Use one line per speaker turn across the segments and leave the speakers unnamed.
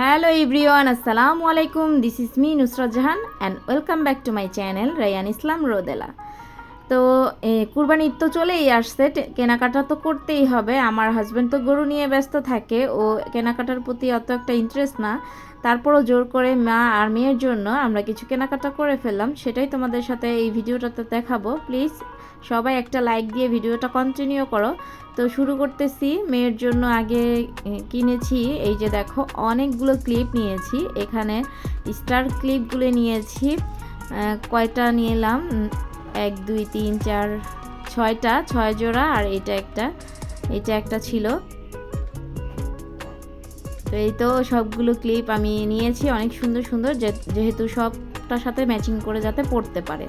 Hello everyone আসসালামু আলাইকুম this is me Nusrat Jahan and welcome back to my channel Rayan Islam Rodela তো কুরবানি তো চলেই আসছে কেনাকাটা তো করতেই হবে। আমার হাজব্যান্ড তো গরু নিয়ে ব্যস্ত থাকে, ও কেনাকাটার প্রতি অত একটা ইন্টারেস্ট না। তারপরও জোর করে মা আর মেয়ের জন্য আমরা কিছু কেনাকাটা করে ফেললাম। সেটাই তোমাদের সাথে এই ভিডিওটাতে দেখাবো। প্লিজ সবাই একটা লাইক দিয়ে ভিডিওটা কন্টিনিউ করো। তো শুরু করতেছি, মেয়ের জন্য আগে কিনেছি, এই যে দেখো, অনেকগুলো ক্লিপ নিয়েছি। এখানে স্টার ক্লিপগুলো নিয়েছি কয়টা নিলাম? এক, দুই, তিন, চার, ছয়টা, ছয় জোড়া, আর এটা একটা এটা একটা ছিল। তো এই তো সবগুলো ক্লিপ আমি নিয়েছি, অনেক সুন্দর সুন্দর যেহেতু সবটার সাথে ম্যাচিং করে যাতে পড়তে পারে।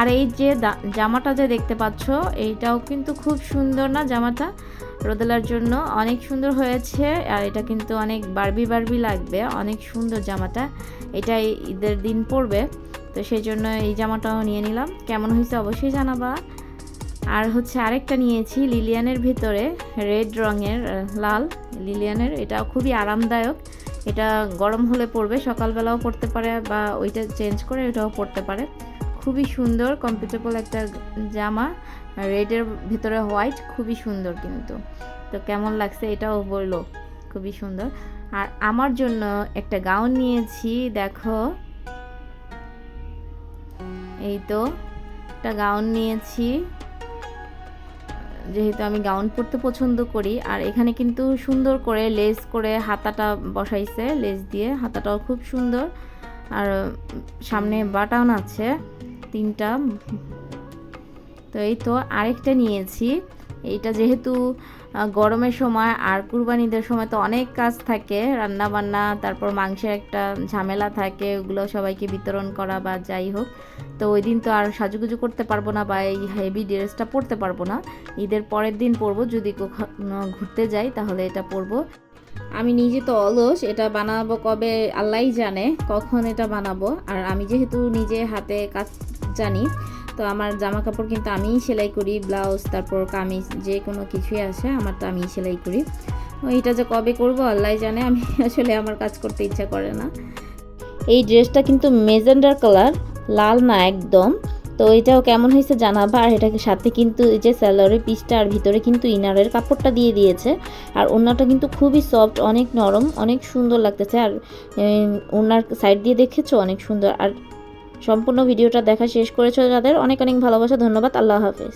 আর এই যে জামাটা যে দেখতে পাচ্ছ, এইটাও কিন্তু খুব সুন্দর না জামাটা? রোদেলার জন্য অনেক সুন্দর হয়েছে, আর এটা কিন্তু অনেক বারবি বারবি লাগবে, অনেক সুন্দর জামাটা। এটা ঈদের দিন পরবে, তো সেই জন্য এই জামাটাও নিয়ে নিলাম। কেমন হয়েছে অবশ্যই জানাবা। আর হচ্ছে আরেকটা নিয়েছি লিলিয়ানের ভিতরে, রেড রঙের লাল লিলিয়ানের এটা খুবই আরামদায়ক। এটা গরম হলে পড়বে, সকালবেলাও পরতে পারে বা ওইটা চেঞ্জ করে ওইটাও পরতে পারে। খুবই সুন্দর কমফর্টেবল একটা জামা রেডের ভিতরে হোয়াইট খুবই সুন্দর কিন্তু। তো কেমন লাগছে এটাও বলল, খুবই সুন্দর। আর আমার জন্য একটা গাউন নিয়েছি, দেখো। এই তো, একটা গাউন নিয়েছি। যেহেতু আমি গাউন পরতে পছন্দ করি, আর এখানে কিন্তু সুন্দর করে লেস করে হাতাটা বসাইছে, লেস দিয়ে। হাতাটাও খুব সুন্দর। আর সামনে বাটান আছে, তিনটা। তো এই তো আরেকটা নিয়েছি। এইটা যেহেতু গরমের সময় আর কুরবানিদের সময় তো অনেক কাজ থাকে রান্না বান্না তারপর মাংসের একটা ঝামেলা থাকে, ওগুলো সবাইকে বিতরণ করা বা যাই হোক। তো ওই দিন তো আর সাজুগুজু করতে পারব না বা এই হেভি ড্রেসটা পরতে পারব না। ঈদের পরের দিন পরবো, যদি ঘুরতে যাই তাহলে এটা পরবো। আমি নিজে তো অলস, এটা বানাবো কবে আল্লাহই জানে, কখন এটা বানাবো। আর আমি যেহেতু নিজে হাতে কাজ জানি, তো আমার জামা কাপড় কিন্তু আমিই সেলাই করি, ব্লাউজ, তারপর কামিজ, যে কোনো কিছুই আসে আমার তো আমিই সেলাই করি। এটা যে কবে করব আল্লাহ জানে, আমি আসলে আমার কাজ করতে ইচ্ছা করে না। এই ড্রেসটা কিন্তু মেজেন্ডার কালার লাল না একদম। তো এটাও কেমন হয়েছে জানাবা। আর এটাকে সাথে কিন্তু এই যে স্যালোয়ারের পিসটা আর ভিতরে কিন্তু ইনারের কাপড়টা দিয়ে দিয়েছে। আর ওনাটা কিন্তু খুবই সফট অনেক নরম, অনেক সুন্দর লাগতেছে। আর ওনার সাইড দিয়ে দেখেছ? অনেক সুন্দর। আর সম্পূর্ণ ভিডিওটা দেখা শেষ করেছ যাদের। অনেক অনেক ভালোবাসা, ধন্যবাদ। আল্লাহ হাফেজ।